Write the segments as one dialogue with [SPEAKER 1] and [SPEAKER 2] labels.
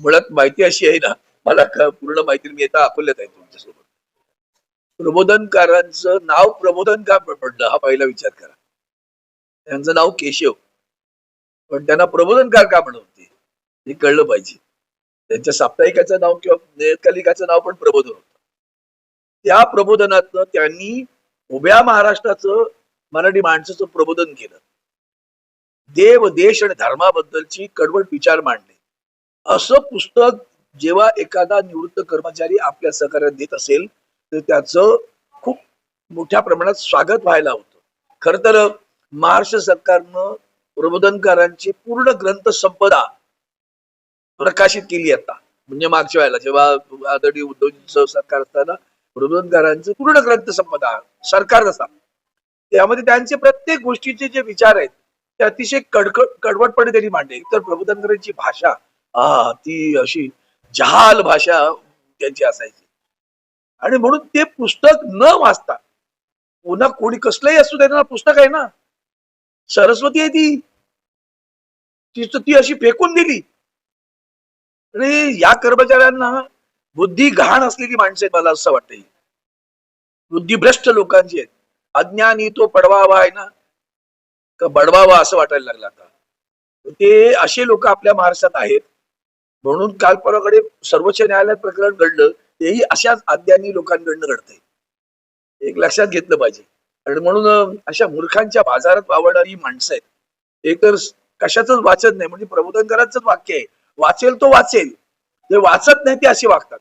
[SPEAKER 1] मुळात माहिती अशी आहे ना मला पूर्ण माहिती मी आता अकोल्यात आहे तुमच्यासोबत. प्रबोधनकारांचं नाव प्रबोधन का पडलं हा पहिला विचार करा. त्यांचं नाव केशव. पण त्यांना प्रबोधनकार का म्हणत होते? हे कळलं पाहिजे. त्यांच्या साप्ताहिकाचं नाव किंवा नियतकालिकाचं नाव पण प्रबोधन होतं. त्या प्रबोधनातनं त्यांनी उभ्या महाराष्ट्राचं मराठी माणसाचं प्रबोधन केलं. देव देश आणि धर्माबद्दलची कडवट विचार मांडले. असं पुस्तक जेव्हा एखादा निवृत्त कर्मचारी आपल्या सहकार्यात देत असेल तर त्याचं खूप मोठ्या प्रमाणात स्वागत व्हायला होतं. खर तर महाराष्ट्र सरकारनं प्रबोधनकारांची पूर्ण ग्रंथ संपदा प्रकाशित केली आता. म्हणजे मागच्या वेळेला जेव्हा आदरणीय उद्धवजींचं सरकार असताना प्रबोधनकारांचं पूर्ण ग्रंथ संपदा सरकार असा त्यामध्ये त्यांचे प्रत्येक गोष्टीचे जे विचार आहेत ते अतिशय कडकड कडवटपणे त्यांनी मांडले. तर प्रबोधनकरांची भाषा हा ती अशी जहाल भाषा त्यांची असायची. आणि म्हणून ते पुस्तक न वाचता पुन्हा कोणी कसलंही असू त्यांना पुस्तक आहे ना. सरस्वती आहे ती. ती ती अशी फेकून दिली. आणि या कर्मचाऱ्यांना बुद्धी घाण असलेली माणसं आहेत मला असं वाटतं बुद्धिभ्रष्ट लोकांची आहेत. अज्ञानी तो पडवावा आहे ना. का बडवावा असं वाटायला लागला आता. ते असे लोक आपल्या महाराष्ट्रात आहेत. म्हणून काल परवाकडे सर्वोच्च न्यायालयात प्रकरण घडलं तेही अशाच अज्ञानी लोकांकडनं घडतंय. एक लक्षात घेतलं पाहिजे. आणि म्हणून अशा मूर्खांच्या बाजारात वावडणारी माणसं आहेत. एक तर कशाच वाचत नाही म्हणजे प्रबोधनकारांचंच वाक्य आहे. वाचेल तो वाचेल. जे वाचत नाही ते असे वागतात.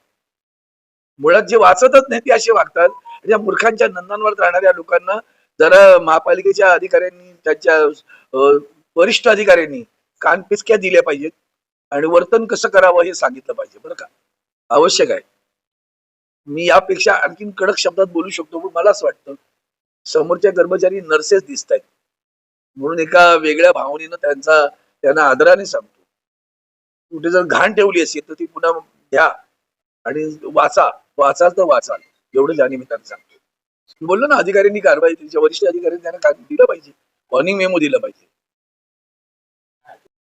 [SPEAKER 1] मुळात जे वाचतच नाही ते असे वागतात. या मूर्खांच्या नंदांवर राहणाऱ्या लोकांना जरा महापालिकेच्या अधिकाऱ्यांनी त्यांच्या वरिष्ठ अधिकाऱ्यांनी कानपिचक्या दिल्या पाहिजेत. आणि वर्तन कसं करावं हे सांगितलं पाहिजे बरं का? आवश्यक आहे. मी यापेक्षा आणखीन कडक शब्दात बोलू शकतो पण मला असं वाटतं समोरच्या कर्मचारी नर्सेस दिसत आहेत. म्हणून एका वेगळ्या भावनेनं त्यांचा त्यांना आदराने सांगतो. कुठे जर घाण ठेवली असेल तर ती पुन्हा घ्या आणि वाचा. वाचाल तर वाचाल. एवढं या निमित्ताने सांगतो. मी बोललो ना अधिकाऱ्यांनी कारवाई त्यांच्या वरिष्ठ अधिकाऱ्यांनी त्यांना दिलं पाहिजे? वॉर्निंग मेमो दिलं पाहिजे.